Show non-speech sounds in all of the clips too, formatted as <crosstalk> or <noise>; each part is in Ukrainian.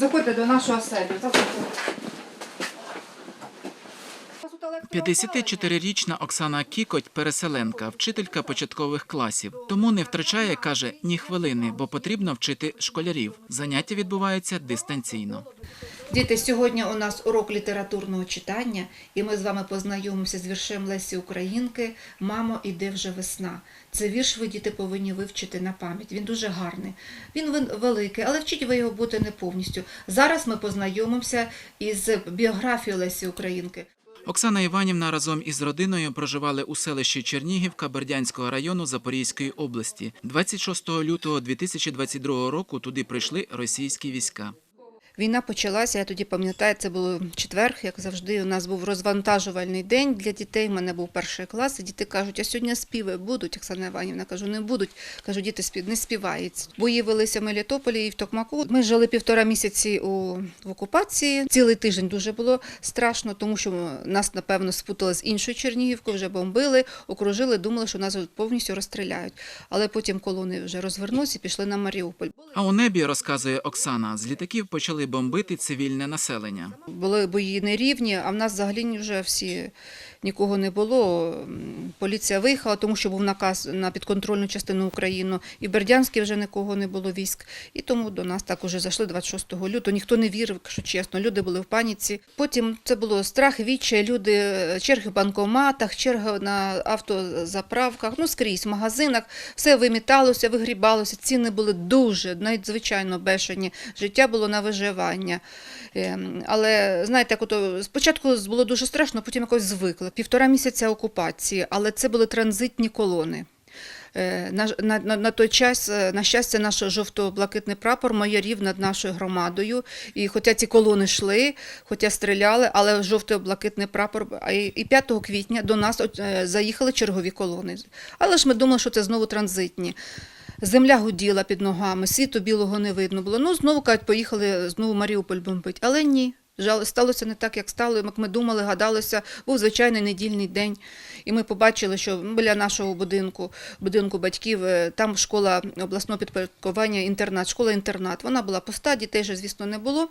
Заходьте до нашого оселю. Заходьте. 54-річна Оксана Кікоть переселенка, вчителька початкових класів. Тому не втрачає, каже, ні хвилини, бо потрібно вчити школярів. Заняття відбуваються дистанційно. Діти, сьогодні у нас урок літературного читання, і ми з вами познайомимося з віршем Лесі Українки Мамо, іде вже весна. Це вірш ви діти повинні вивчити на пам'ять. Він дуже гарний. Він великий, але вчіть ви його бути не повністю. Зараз ми познайомимося із біографією Лесі Українки. Оксана Іванівна разом із родиною проживали у селищі Чернігівка Бердянського району Запорізької області. 26 лютого 2022 року туди прийшли російські війська. Війна почалася, я тоді пам'ятаю, це було четвер, як завжди. У нас був розвантажувальний день для дітей. У мене був перший клас. І діти кажуть, а сьогодні співи будуть. Оксана Іванівна кажу, не будуть. Кажу, діти не співають. Бої велися в Мелітополі і в Токмаку. Ми жили півтора місяці у в окупації. Цілий тиждень дуже було страшно, тому що нас напевно спутали з іншою Чернігівкою, вже бомбили, окружили, думали, що нас повністю розстріляють. Але потім колони вже розвернулися і пішли на Маріуполь. А у небі, розказує Оксана, з літаків почали бомбити цивільне населення. Були бої нерівні, а в нас взагалі вже всі нікого не було. Поліція виїхала, тому що був наказ на підконтрольну частину України. І в Бердянській вже нікого не було військ. І тому до нас так уже зайшли 26 лютого. Ніхто не вірив, якщо чесно. Люди були в паніці. Потім це було страх, відчай, люди, е, черги в банкоматах, черга на автозаправках, ну скрізь, в магазинах. Все виміталося, вигрібалося. Ціни були дуже надзвичайно бешені. Життя було на виживання. Ем, Але знаєте, як спочатку було дуже страшно, потім якось звикли. Півтора місяця окупації, але це були транзитні колони. Е, На, на, на, той час, е, на щастя, наш жовто-блакитний прапор майорів над нашою громадою. І хоча ці колони йшли, хоча стріляли, але жовто-блакитний прапор. І і 5 квітня до нас е, заїхали чергові колони. Але ж ми думали, що це знову транзитні. Земля гуділа під ногами, світу білого не видно було. Ну, знову кажуть, поїхали знову Маріуполь бомбить. Але ні. Сталося не так, як стало, як ми думали, гадалося, був звичайний недільний день. І ми побачили, що біля нашого будинку, будинку батьків, е, там школа обласного підпорядкування, інтернат, школа-інтернат. Вона була пуста, дітей же, звісно, не було.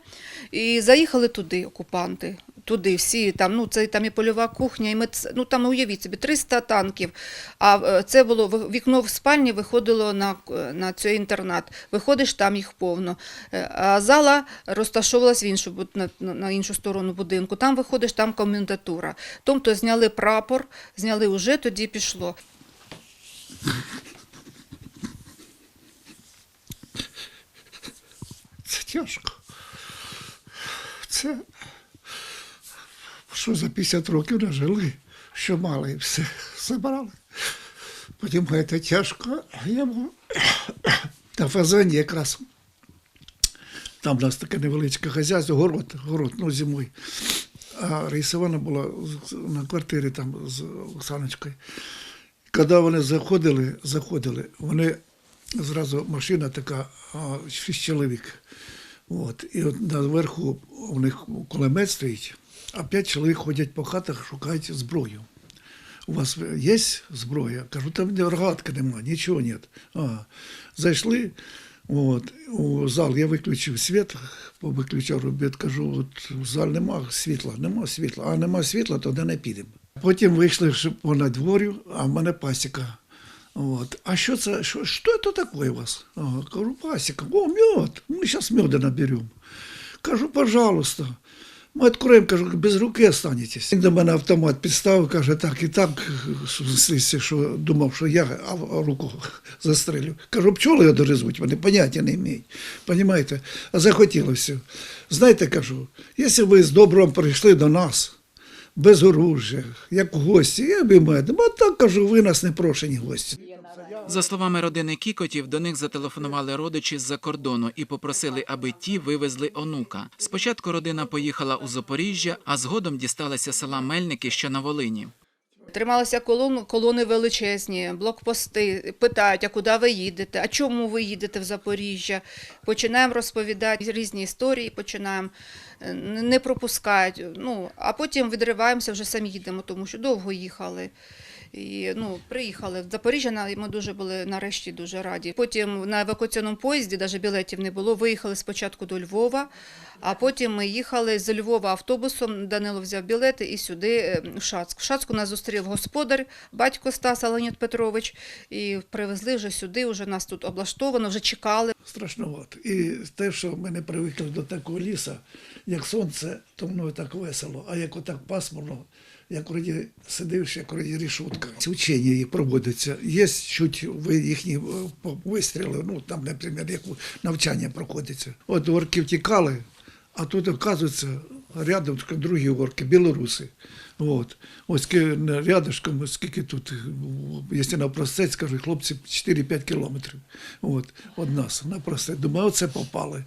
І заїхали туди окупанти. Туди всі там, ну це там і польова кухня, і мед... ну там уявіть собі 300 танків. А е, це було вікно в спальні виходило на, на цей інтернат. Виходиш, там їх повно. Е, А зала розташовувалась в іншу на- іншу сторону будинку. Там виходиш, там комендатура. Тобто зняли прапор, зняли уже, тоді пішло. Це тяжко. Це що за 50 років нажили, що мали, і все забрали. Потім це тяжко. Я був <coughs> на фазані якраз. Там у нас таке невеличке хазяйство, город, город, ну, зимою. А Рейсована була на квартирі там з Оксаночкою. Коли вони заходили, заходили, вони зразу машина така, шість чоловік. От. І от наверху у них кулемет стоїть, а п'ять чоловік ходять по хатах, шукають зброю. У вас є зброя? Кажу, там рогатки нема, нічого нет. А, зайшли от, у зал, я виключив світ, повиключав робіт, кажу, от у зал нема світла, нема світла, а нема світла, то де не підемо. Потім вийшли по надворю, а в мене пасіка. От. А що це? Що, що це таке у вас? А, кажу, пасіка. О, мед. ми зараз меду наберемо. Кажу, пожалуйста. Ми відкроємо, кажу, без руки останетесь. Він до мене автомат підставив, каже, так і так, що думав, що я руку <laughs> застрелю. Кажу, пчоли його дорезуть, вони поняття не мають. Понімаєте? А захотілося. Знаєте, кажу, якщо ви з добром прийшли до нас, без оружия, як гості, я медом. А так кажу, ви нас не прошені гості. За словами родини Кікотів, до них зателефонували родичі з-за кордону і попросили, аби ті вивезли онука. Спочатку родина поїхала у Запоріжжя, а згодом дісталася села Мельники, що на Волині. Трималися колон, колони величезні, блокпости. Питають, а куди ви їдете? А чому ви їдете в Запоріжжя? Починаємо розповідати різні історії, починаємо е, не пропускають. Ну, а потім відриваємося, вже самі їдемо, тому що довго їхали. І ну, приїхали в Запоріжжя, ми дуже були нарешті дуже раді. Потім на евакуаційному поїзді, навіть білетів не було, виїхали спочатку до Львова, а потім ми їхали з Львова автобусом. Данило взяв білети і сюди, е, в Шацьк. В Шацьку нас зустрів господар, батько Стаса Леонід Петрович, і привезли вже сюди, вже нас тут облаштовано, вже чекали. страшновато. І те, що ми не привикли до такого ліса, як сонце, то воно так весело, а як отак пасмурно, як вроді сидиш, як вроді рішутка. Ці учення їх проводяться. Є чуть ви їхні е, по- вистріли, ну там, наприклад, як навчання проходиться. От орки втікали, а тут, оказується, рядом другі орки, білоруси. От. Ось рядышком, скільки тут, якщо на просець, скажу, хлопці 4-5 кілометрів. От, від нас на просець. Думаю, оце попали.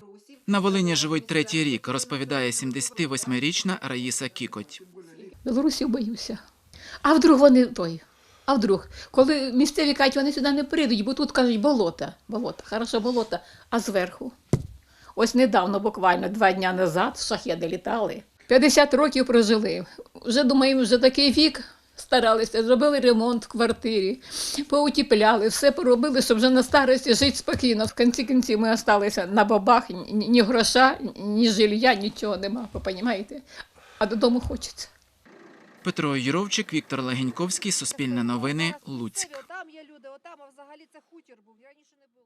На Волині живуть третій рік, розповідає 78-річна Раїса Кікоть. Білорусів боюся. А вдруг вони той. А вдруг, коли місцеві кажуть, вони сюди не прийдуть, бо тут кажуть болота. Болота, хорошо, болота, а зверху. Ось недавно, буквально два дні назад, шахеди літали. 50 років прожили. Вже думаю, вже такий вік старалися, зробили ремонт в квартирі, поутіпляли, все поробили, щоб вже на старості жити спокійно. В кінці кінців ми залишилися на бабах, ні, ні гроша, ні жилья, нічого нема, ви розумієте? А додому хочеться. Петро Юровчик, Віктор Легеньковський, Суспільне новини, Луцьк.